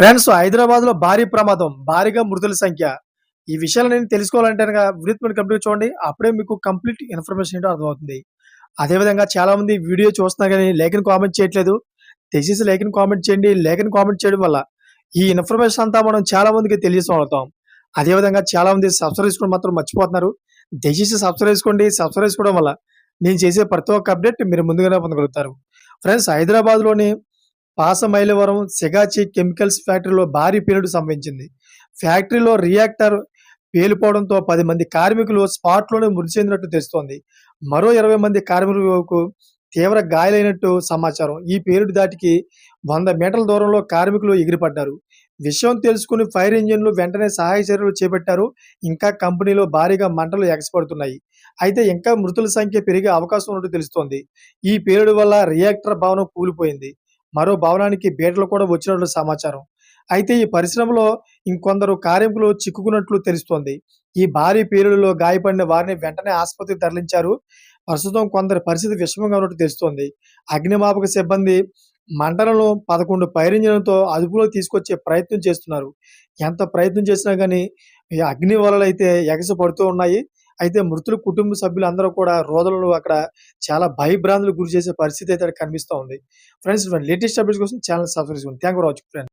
Friends హైదరాబాద్లో భారీ ప్రమాదం భారీగా మృతుల సంఖ్య. ఈ విషయాలు నేను తెలుసుకోవాలంటే వినూత్మని కంప్లీట్ చూడండి అప్పుడే మీకు కంప్లీట్ ఇన్ఫర్మేషన్ ఏంటో అర్థమవుతుంది. అదేవిధంగా చాలా మంది వీడియో చూస్తున్నా కానీ లేఖను కామెంట్ చేయట్లేదు. దయచేసి లేఖని కామెంట్ చేయండి లేఖని కామెంట్ చేయడం వల్ల ఈ ఇన్ఫర్మేషన్ అంతా మనం చాలా మందికి తెలియజేస్తాం అదేవిధంగా చాలా మంది సబ్స్క్రైబ్ చేసుకోవడం మాత్రం మర్చిపోతున్నారు. దయచేసి సబ్స్క్రైబ్ చేసుకోండి సబ్స్క్రైబ్ చేసుకోవడం వల్ల నేను చేసే ప్రతి ఒక్క అప్డేట్ మీరు ముందుగానే పొందగలుగుతారు. ఫ్రెండ్స్ హైదరాబాద్లోని పాసమైలవరం సిగాచి కెమికల్స్ ఫ్యాక్టరీలో భారీ పేలుడు సంభవించింది. ఫ్యాక్టరీలో రియాక్టర్ పేలిపోవడంతో పది మంది కార్మికులు స్పాట్లోనే మృతి చెందినట్టు తెలుస్తోంది. మరో ఇరవై మంది కార్మికులకు తీవ్ర గాయాలైనట్టు సమాచారం. ఈ పేలుడు దాటికి వంద మీటర్ల దూరంలో కార్మికులు ఎగిరిపడ్డారు. విషయం తెలుసుకుని ఫైర్ ఇంజిన్లు వెంటనే సహాయ చర్యలు చేపట్టారు. ఇంకా కంపెనీలో భారీగా మంటలు ఎగసిపడుతున్నాయి. అయితే ఇంకా మృతుల సంఖ్య పెరిగే అవకాశం ఉన్నట్టు తెలుస్తోంది. ఈ పేలుడు వల్ల రియాక్టర్ భవనం కూలిపోయింది. మరో భవనానికి బీటలు కూడా వచ్చినట్లు సమాచారం. అయితే ఈ పరిశ్రమలో ఇంకొందరు కార్మికులు చిక్కుకున్నట్లు తెలుస్తోంది. ఈ భారీ పేలుడులో గాయపడిన వారిని వెంటనే ఆసుపత్రికి తరలించారు. ప్రస్తుతం కొందరి పరిస్థితి విషమంగా ఉన్నట్టు తెలుస్తోంది. అగ్నిమాపక సిబ్బంది మంటలను పదకొండు పైరింజన్లతో అదుపులో తీసుకొచ్చే ప్రయత్నం చేస్తున్నారు. ఎంత ప్రయత్నం చేసినా కానీ అగ్ని వలలు అయితే ఎగసి పడుతూ ఉన్నాయి. అయితే మృతుల కుటుంబ సభ్యులందరూ కూడా రోదనలు అక్కడ చాలా భయభ్రాంతులకు గురి చేసే పరిస్థితి అయితే కనిపిస్తూ ఉంది. ఫ్రెండ్స్ లేటెస్ట్ అప్డేట్స్ కోసం ఛానల్ సబ్స్క్రైబ్ చేసుకోండి. Thank for watching friends